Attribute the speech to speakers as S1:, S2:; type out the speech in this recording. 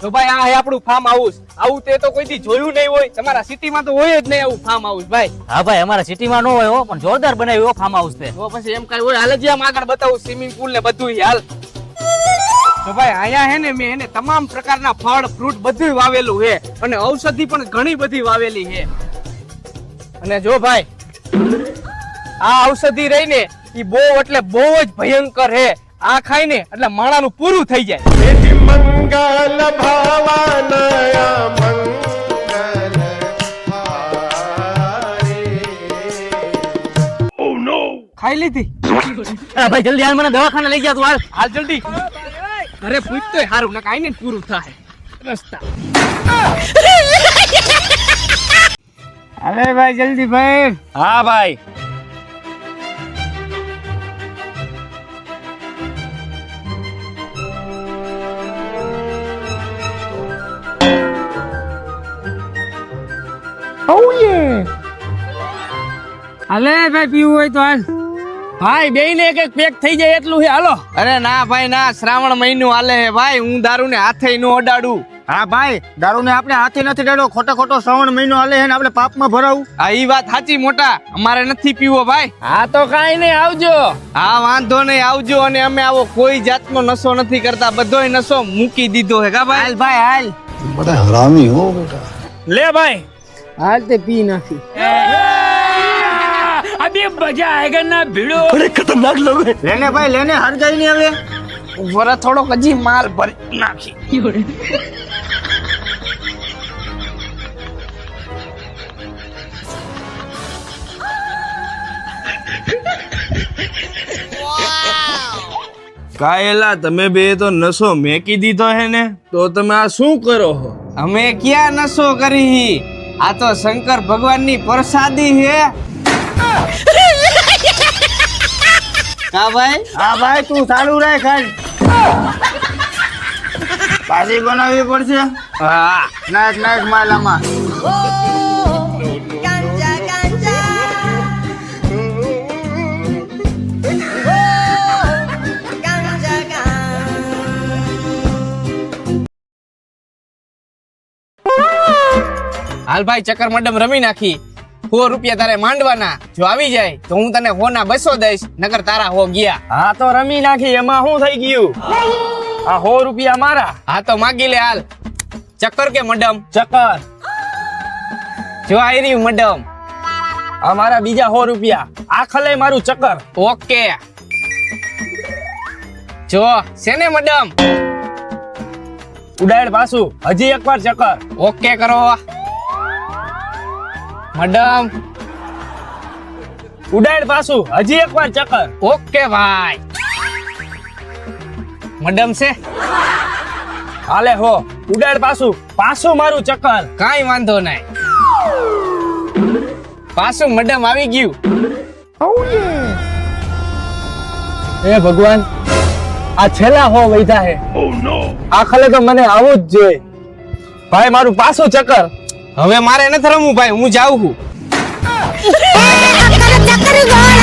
S1: તો ભાઈ આ આપણું ફાર્મ હાઉસ આવું તે તો કોઈથી જોયું નહીં હોય. તમારા સિટીમાં તો હોય જ નહીં આવું ફાર્મ હાઉસ ભાઈ.
S2: હા ભાઈ અમારા સિટીમાં ન હોય હો પણ જોરદાર બનાવ્યું ફાર્મ હાઉસ તે.
S1: તો પછી એમ કઈ હોય હાલ જ આમ આગળ બતાવું સ્વિમિંગ પુલ ને બધું હાલ. તો ભાઈ અહીંયા હે ને મેં એને તમામ પ્રકારના ફળ ફ્રૂટ બધું વાવેલું છે અને ઔષધિ પણ ઘણી બધી વાવેલી છે અને જો ભાઈ આ ઔષધિ રહી ને એ બહુ એટલે બહુ જ ભયંકર છે આ ખાઈ ને એટલે માણાનું પૂરું થઈ જાય.
S3: મંગલ oh,
S1: ખાઈ લીધી.
S2: ભાઈ જલ્દી હાલ મને દવાખાને લઈ જાય તું હાલ.
S1: હાલ જલ્દી. ઘરે પૂછતોય હારું ના કાઈ ને પૂરું થાય. રસ્તા. અરે ભાઈ જલ્દી ભાઈ.
S2: હા ભાઈ.
S1: હાલે ભાઈ પીવું હોય તો હાલ. ભાઈ બેયને એક એક પેક થઈ જાય એટલું છે. હાલો. અરે ના ભાઈ ના શ્રાવણ મહિનો હાલે હે ભાઈ. હું દારૂ ને હાથે ન અડાડું.
S4: હા ભાઈ દારૂ ને આપણે હાથે નથી ડાડો ખોટો ખોટો શ્રાવણ મહિનો હાલે હે ને આપણે પાપમાં ભરાવું.
S1: હા ઈ વાત સાચી મોટા. અમારે નથી પીવો ભાઈ. હા તો કાઈ નહીં આવજો. હા વાંધો નહીં આવજો. અને અમે આવો કોઈ જાતનો નશો નથી કરતા. બધોય નશો મૂકી દીધો હે કા ભાઈ? હાલ ભાઈ હાલ.
S3: બધા હરામી હો બેટા.
S2: લે ભાઈ.
S1: હાલ તે પી નાખી.
S2: અભી મજા આયેગા ના ભીડો?
S4: લેને ભાઈ લેને હર જાય ને હવે.
S1: વરા થોડોક હજી માલ ભરી નાખી.
S5: કાયલા તમે બે તો નશો મેકી દીધો હે ને? તો તમે આ શું કરો હો?
S1: અમે ક્યાં નશો કરી આ તો શંકર ભગવાનની પ્રસાદી હે. કા ભાઈ?
S4: હા ભાઈ તું ચાલુ રહે ખાલી પાછી બનાવવી પડશે?
S1: હા.
S4: નાખ નાખ માલામાં.
S1: હાલ ભાઈ ચક્કર મડમ રમી નાખી. સો રૂપિયા તારે માંડવાના. જો આવી જાય તો હું તને હોના બસો દઈશ નકર તારા હો ગયા.
S5: હા તો રમી નાખી એમાં શું થઈ ગયું? આ હો રૂપિયા મારા.
S1: હા તો માગી લે હાલ. ચક્કર કે મડમ?
S5: ચક્કર.
S1: જો આવી રહ્યું મડમ.
S5: આ મારા બીજા સો રૂપિયા. આ ખલે મારું ચક્કર.
S1: ઓકે. જો સેને મડમ?
S5: ઉડાડ પાછું. હજી એકવાર ચક્કર.
S1: ઓકે કરો. મડમ.
S5: ઉડાડ પાછું. હજી એકવાર ચક્કર.
S1: ઓકે ભાઈ. મેડમ છે.
S5: હાલે હો. ઉડાડ પાછું. પાછું મારું ચક્કર.
S1: કાઈ વાંધો નહીં. પાછું મડમ આવી ગયું.
S5: હે ભગવાન આ છેલ્લા હો વૈધા હે. આ ખલે તો મને આવું જ જોઈએ. ભાઈ મારું પાછું ચક્કર.
S1: હવે મારે નથી રમવું ભાઈ હું જાઉં છું.